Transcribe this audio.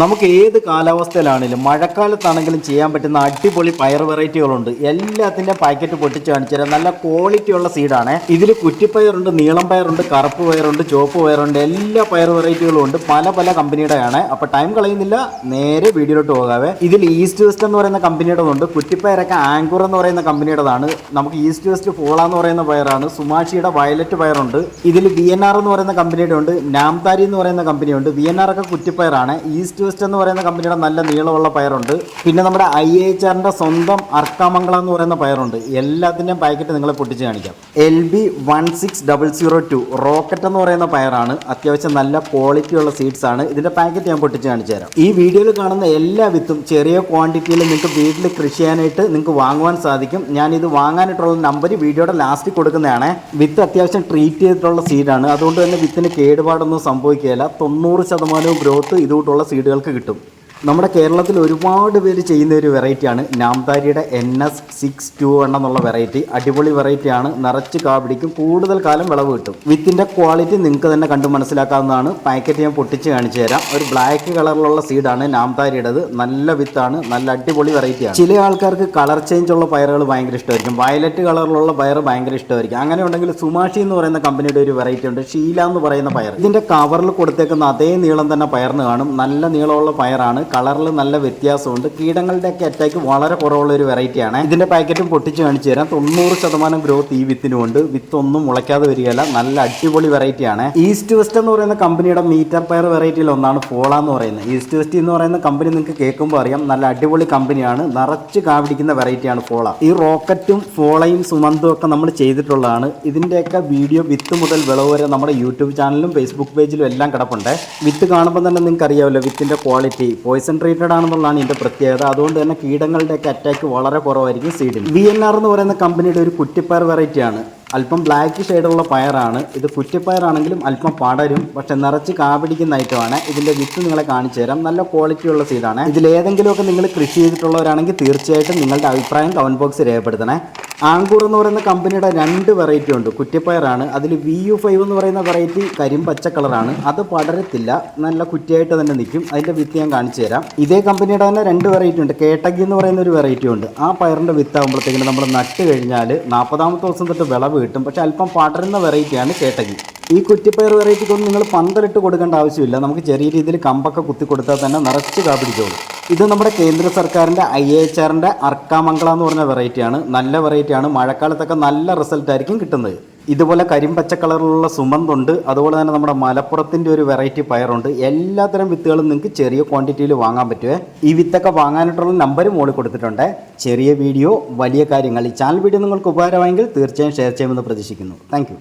നമുക്ക് ഏത് കാലാവസ്ഥയിലാണെങ്കിലും മഴക്കാലത്താണെങ്കിലും ചെയ്യാൻ പറ്റുന്ന അടിപൊളി പയർ വെറൈറ്റികളുണ്ട്. എല്ലാത്തിന്റെ പാക്കറ്റ് പൊട്ടിച്ച് കാണിച്ചു തരാം നല്ല ക്വാളിറ്റി ഉള്ള സീഡാണ് ഇതിൽ കുറ്റിപ്പയറുണ്ട് നീളം പയറുണ്ട് കറുപ്പ് പയറുണ്ട് ചുവപ്പ് പയറുണ്ട് എല്ലാ പയർ വെറൈറ്റികളും ഉണ്ട്. പല പല കമ്പനിയുടെയാണ്. അപ്പോൾ ടൈം കളയുന്നില്ല. നേരെ വീഡിയോയിലോട്ട് പോകാവേ. ഇതിൽ ഈസ്റ്റ് വെസ്റ്റ് എന്ന് പറയുന്ന കമ്പനിയുടെ ഉണ്ട് കുറ്റിപ്പയറൊക്കെ ആങ്കുർ എന്ന് പറയുന്ന കമ്പനിയുടേതാണ്. നമുക്ക് ഈസ്റ്റ് വെസ്റ്റ് ഫോള എന്ന് പറയുന്ന പയറാണ്. സുമാഷിയുടെ വയലറ്റ് പയറുണ്ട്. ഇതിൽ വി എന്ന് പറയുന്ന കമ്പനിയുടെ ഉണ്ട് നാംതാരി എന്ന് പറയുന്ന കമ്പനിയുണ്ട്. വി എൻ ആർ ഒക്കെ കുറ്റിപ്പയറാണ്. ഈസ്റ്റ് വെസ്റ്റ് എന്ന് പറയുന്ന കമ്പനിയുടെ നല്ല നീളമുള്ള പയറുണ്ട്. പിന്നെ നമ്മുടെ ഐ എച്ച് ആറിന്റെ സ്വന്തം അർക്കാമംഗളം എന്ന് പറയുന്ന പയറുണ്ട്. എല്ലാത്തിന്റെയും പാക്കറ്റ് നിങ്ങളെ പൊട്ടിച്ച് കാണിക്കാം. L B one six double zero two rocket എന്ന് പറയുന്ന പയറാണ്. അത്യാവശ്യം നല്ല ക്വാളിറ്റിയുള്ള സീഡ്സ് ആണ്. ഇതിന്റെ പാക്കറ്റ് ഞാൻ പൊട്ടിച്ച് കാണിച്ചു തരാം. ഈ വീഡിയോയിൽ കാണുന്ന എല്ലാ വിത്തും ചെറിയ ക്വാണ്ടിറ്റിയിൽ നിങ്ങൾക്ക് വീട്ടിൽ കൃഷി ചെയ്യാനായിട്ട് നിങ്ങൾക്ക് വാങ്ങുവാൻ സാധിക്കും. ഞാൻ ഇത് വാങ്ങാനായിട്ടുള്ള നമ്പർ വീഡിയോയുടെ ലാസ്റ്റിൽ കൊടുക്കുന്നതാണ്. വിത്ത് അത്യാവശ്യം ട്രീറ്റ് ചെയ്തിട്ടുള്ള സീഡാണ് അതുകൊണ്ട് തന്നെ വിത്തിന് കേടുപാടൊന്നും സംഭവിക്കുകയില്ല. തൊണ്ണൂറ് ശതമാനവും ഗ്രോത്ത് ഇതുകൊണ്ടുള്ള സീഡുകൾക്ക് കിട്ടും. നമ്മുടെ കേരളത്തിൽ ഒരുപാട് പേര് ചെയ്യുന്ന ഒരു വെറൈറ്റിയാണ് നാംതാരിയുടെ N S six two one എന്നുള്ള വെറൈറ്റി. അടിപൊളി വെറൈറ്റിയാണ്. നിറച്ച് കാപിടിക്കും കൂടുതൽ കാലം വിളവ് കിട്ടും. വിത്തിന്റെ ക്വാളിറ്റി നിങ്ങൾക്ക് തന്നെ കണ്ടു മനസ്സിലാക്കാവുന്നതാണ്. പാക്കറ്റ് ഞാൻ പൊട്ടിച്ച് കാണിച്ചു തരാം. ഒരു ബ്ലാക്ക് കളറിലുള്ള സീഡാണ് നാംതാരിയുടേത്. നല്ല വിത്താണ്. നല്ല അടിപൊളി വെറൈറ്റിയാണ്. ചില ആൾക്കാർക്ക് കളർ ചേഞ്ച് ഉള്ള പയറുകൾ ഭയങ്കര ഇഷ്ടമായിരിക്കും. വയലറ്റ് കളറിലുള്ള പയർ ഭയങ്കര ഇഷ്ടമായിരിക്കും. അങ്ങനെ ഉണ്ടെങ്കിൽ സുമാഷി എന്ന് പറയുന്ന കമ്പനിയുടെ ഒരു വെറൈറ്റി ഉണ്ട്. ഷീല എന്ന് പറയുന്ന പയർ. ഇതിന്റെ കവറിൽ കൊടുത്തേക്കുന്ന അതേ നീളം തന്നെ പയറിന് കാണും. നല്ല നീളമുള്ള പയറാണ്. കളറിൽ നല്ല വ്യത്യാസമുണ്ട്. കീടങ്ങളുടെ ഒക്കെ അറ്റാക്ക് വളരെ കുറവുള്ള ഒരു വെറൈറ്റിയാണ് ഇതിന്റെ പാക്കറ്റും പൊട്ടിച്ച് കാണിച്ചു തരാം. തൊണ്ണൂറ് ശതമാനം ഗ്രോത്ത് ഈ വിത്തിനുമുണ്ട് വിത്ത് ഒന്നും മുളയ്ക്കാതെ വരികയല്ല. നല്ല അടിപൊളി വെറൈറ്റിയാണ് ഈസ്റ്റ് വെസ്റ്റ് എന്ന് പറയുന്ന കമ്പനിയുടെ മീറ്റർ പയർ വെറൈറ്റിയിൽ ഒന്നാണ് ഫോള എന്ന് പറയുന്നത്. ഈസ്റ്റ് വെസ്റ്റ് എന്ന് പറയുന്ന കമ്പനി നിങ്ങൾക്ക് കേൾക്കുമ്പോൾ അറിയാം. നല്ല അടിപൊളി കമ്പനിയാണ് നിറച്ച് കാവിടിക്കുന്ന വെറൈറ്റിയാണ് ഫോള ഈ റോക്കറ്റും ഫോളയും സുമന്തും ഒക്കെ നമ്മൾ ചെയ്തിട്ടുള്ളതാണ്. ഇതിന്റെയൊക്കെ വീഡിയോ വിത്ത് മുതൽ വിളവ് വരെ നമ്മുടെ യൂട്യൂബ് ചാനലിലും ഫേസ്ബുക്ക് പേജിലും എല്ലാം കിടപ്പുണ്ട്. വിത്ത് കാണുമ്പോൾ തന്നെ നിങ്ങൾക്ക് അറിയാമല്ലോ വിത്തിന്റെ ക്വാളിറ്റി പോയിസൺ ട്രീറ്റഡ് ആണെന്നുള്ളതാണ് ഇതിന്റെ പ്രത്യേകത. അതുകൊണ്ട് തന്നെ കീടങ്ങളുടെയൊക്കെ അറ്റാക്ക് വളരെ കുറവായിരിക്കും സീഡിന് വി എൻ ആർ എന്ന് പറയുന്ന കമ്പനിയുടെ ഒരു കുറ്റിപ്പയർ വെറൈറ്റിയാണ് അല്പം ബ്ലാക്ക് ഷെയ്ഡുള്ള പയറാണ് ഇത് കുറ്റിപ്പയറാണെങ്കിലും അല്പം പടരും പക്ഷെ നിറച്ച് കാപിടിക്കുന്ന ഐറ്റമാണ് ഇതിന്റെ വിത്ത് നിങ്ങളെ കാണിച്ചു തരാം. നല്ല ക്വാളിറ്റിയുള്ള സീഡാണ് ഇതിലേതെങ്കിലുമൊക്കെ നിങ്ങൾ കൃഷി ചെയ്തിട്ടുള്ളവരാണെങ്കിൽ തീർച്ചയായിട്ടും നിങ്ങളുടെ അഭിപ്രായം കമന്റ് ബോക്സിൽ രേഖപ്പെടുത്തണേ. ആങ്കൂർ എന്ന് പറയുന്ന കമ്പനിയുടെ രണ്ട് വെറൈറ്റി ഉണ്ട്. കുറ്റിപ്പയറാണ്. അതിൽ വി യു ഫൈവ് എന്ന് പറയുന്ന വെറൈറ്റി കരിമ്പച്ച കളറാണ്. അത് പടരത്തില്ല. നല്ല കുറ്റിയായിട്ട് തന്നെ നിൽക്കും. അതിന്റെ വിത്ത് ഞാൻ കാണിച്ചു തരാം. ഇതേ കമ്പനിയുടെ തന്നെ രണ്ട് വെറൈറ്റി ഉണ്ട്. കേട്ടകി എന്ന് പറയുന്ന ഒരു വെറൈറ്റി ഉണ്ട്. ആ പയറിന്റെ വിത്ത് ആകുമ്പോഴത്തേക്കും നമ്മൾ നട്ട് കഴിഞ്ഞാൽ നാൽപ്പതാമത്തെ ദിവസം തൊട്ട് വിളവ് കിട്ടും. പക്ഷെ അല്പം പടരുന്ന വെറൈറ്റിയാണ് കേട്ടകി ഈ കുറ്റിപ്പയർ വെറൈറ്റിക്കൊന്നും നിങ്ങൾ പന്തലിട്ട് കൊടുക്കേണ്ട ആവശ്യമില്ല. നമുക്ക് ചെറിയ രീതിയിൽ കമ്പൊക്കെ കുത്തി കൊടുത്താൽ തന്നെ നിറച്ച് കാപിടിച്ചോളും ഇത് നമ്മുടെ കേന്ദ്ര സർക്കാരിന്റെ ഐ എച്ച് ആറിന്റെ അർക്കാമംഗള എന്ന് പറഞ്ഞ വെറൈറ്റിയാണ്. നല്ല വെറൈറ്റിയാണ്. മഴക്കാലത്തൊക്കെ നല്ല റിസൾട്ട് ആയിരിക്കും കിട്ടുന്നത്. ഇതുപോലെ കരിമ്പച്ച കളറിലുള്ള സുമന്തുണ്ട്. അതുപോലെ തന്നെ നമ്മുടെ മലപ്പുറത്തിന്റെ ഒരു വെറൈറ്റി പയറുണ്ട്. എല്ലാത്തരം വിത്തുകളും നിങ്ങൾക്ക് ചെറിയ ക്വാണ്ടിറ്റിയിൽ വാങ്ങാൻ പറ്റുമേ ഈ വിത്തൊക്കെ വാങ്ങാനായിട്ടുള്ള നമ്പർ മോളിൽ കൊടുത്തിട്ടുണ്ട്. ചെറിയ വീഡിയോ വലിയ കാര്യങ്ങൾ. ഈ ചാനൽ വീഡിയോ നിങ്ങൾക്ക് ഉപകാരമായെങ്കിൽ തീർച്ചയായും ഷെയർ ചെയ്യുമെന്ന് പ്രതീക്ഷിക്കുന്നു. താങ്ക്